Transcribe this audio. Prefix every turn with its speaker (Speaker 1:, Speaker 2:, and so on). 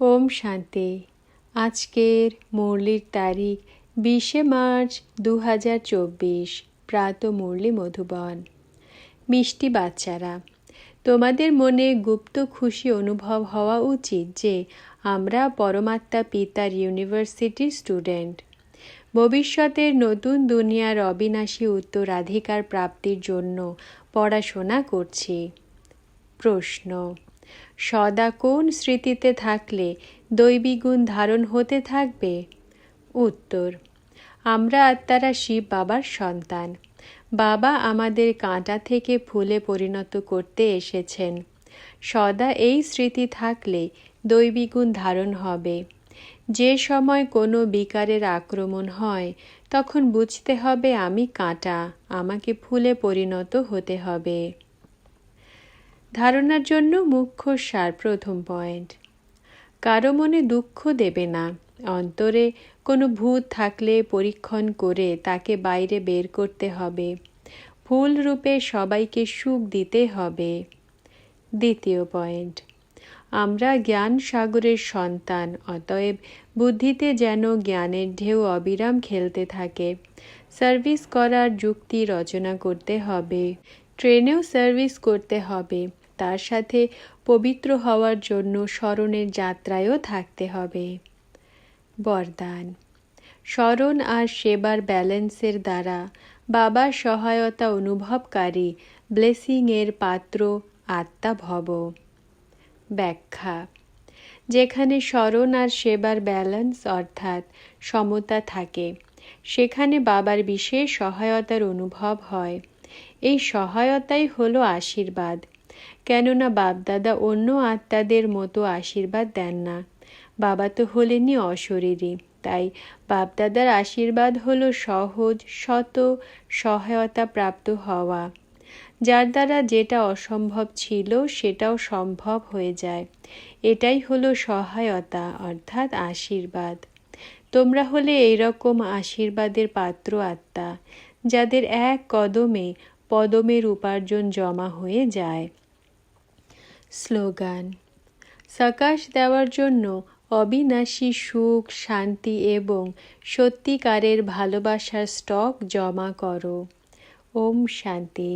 Speaker 1: ওম শান্তি। আজকের মুরলির তারিখ বিশে মার্চ দু হাজার চব্বিশ। প্রাত মুরলি মধুবন। মিষ্টি বাচ্চারা, তোমাদের মনে গুপ্ত খুশি অনুভব হওয়া উচিত যে আমরা পরমাত্মা পিতার ইউনিভার্সিটির স্টুডেন্ট। ভবিষ্যতের নতুন দুনিয়ার অবিনাশী উত্তরাধিকার প্রাপ্তির জন্য পড়াশোনা করছি। প্রশ্ন সদা কোন স্মৃতিতে থাকলে দৈবী গুণ ধারণ হতে থাকবে? উত্তর, আমরা আত্মারা শিব বাবার সন্তান। বাবা আমাদের কাঁটা থেকে ফুলে পরিণত করতে এসেছেন। সদা এই স্মৃতি থাকলে দৈবী গুণ ধারণ হবে। যে সময় কোনো বিকারের আক্রমণ হয়, তখন বুঝতে হবে আমি কাঁটা, আমাকে ফুলে পরিণত হতে হবে। ধারণার জন্য মুখ্য সার প্রথম পয়েন্ট। কারও মনে দুঃখ দেবে না। অন্তরে কোনো ভূত থাকলে পরীক্ষণ করে তাকে বাইরে বের করতে হবে। ফুল রূপে সবাইকে সুখ দিতে হবে। দ্বিতীয় পয়েন্ট। আমরা জ্ঞান সাগরের সন্তান, অতএব বুদ্ধিতে যেন জ্ঞানের ঢেউ অবিরাম খেলতে থাকে। সার্ভিস করার যুক্তি রচনা করতে হবে। ট্রেনেও সার্ভিস করতে হবে। তার সাথে পবিত্র হওয়ার জন্য স্মরণের যাত্রায়ও থাকতে হবে। বরদান। স্মরণ আর সেবার ব্যালেন্সের দ্বারা বাবার সহায়তা অনুভবকারী ব্লেসিংয়ের পাত্র আত্মা ভব। ব্যাখ্যা। যেখানে স্মরণ আর সেবার ব্যালেন্স অর্থাৎ সমতা থাকে, সেখানে বাবার বিশেষ সহায়তার অনুভব হয়। এই সহায়তাই হলো আশীর্বাদ কেননা বাপদাদা অন্য আত্মাদের মতো আশীর্বাদ দেন না। বাবা তো হলেনই অশরীরী। তাই বাপদাদার আশীর্বাদ হলো সহজ শত সহায়তা প্রাপ্ত হওয়া। যার দ্বারা যেটা অসম্ভব ছিল সেটাও সম্ভব হয়ে যায়। এটাই হলো সহায়তা, অর্থাৎ আশীর্বাদ। তোমরা হলে এইরকম আশীর্বাদের পাত্র আত্মা, যাদের এক কদমে পদমের উপার্জন জমা হয়ে যায়। স্লোগান। সাকাশ দেওয়ার জন্য অবিনাশী সুখ, শান্তি এবং সত্যিকারের ভালোবাসার স্টক জমা করো। ওম শান্তি।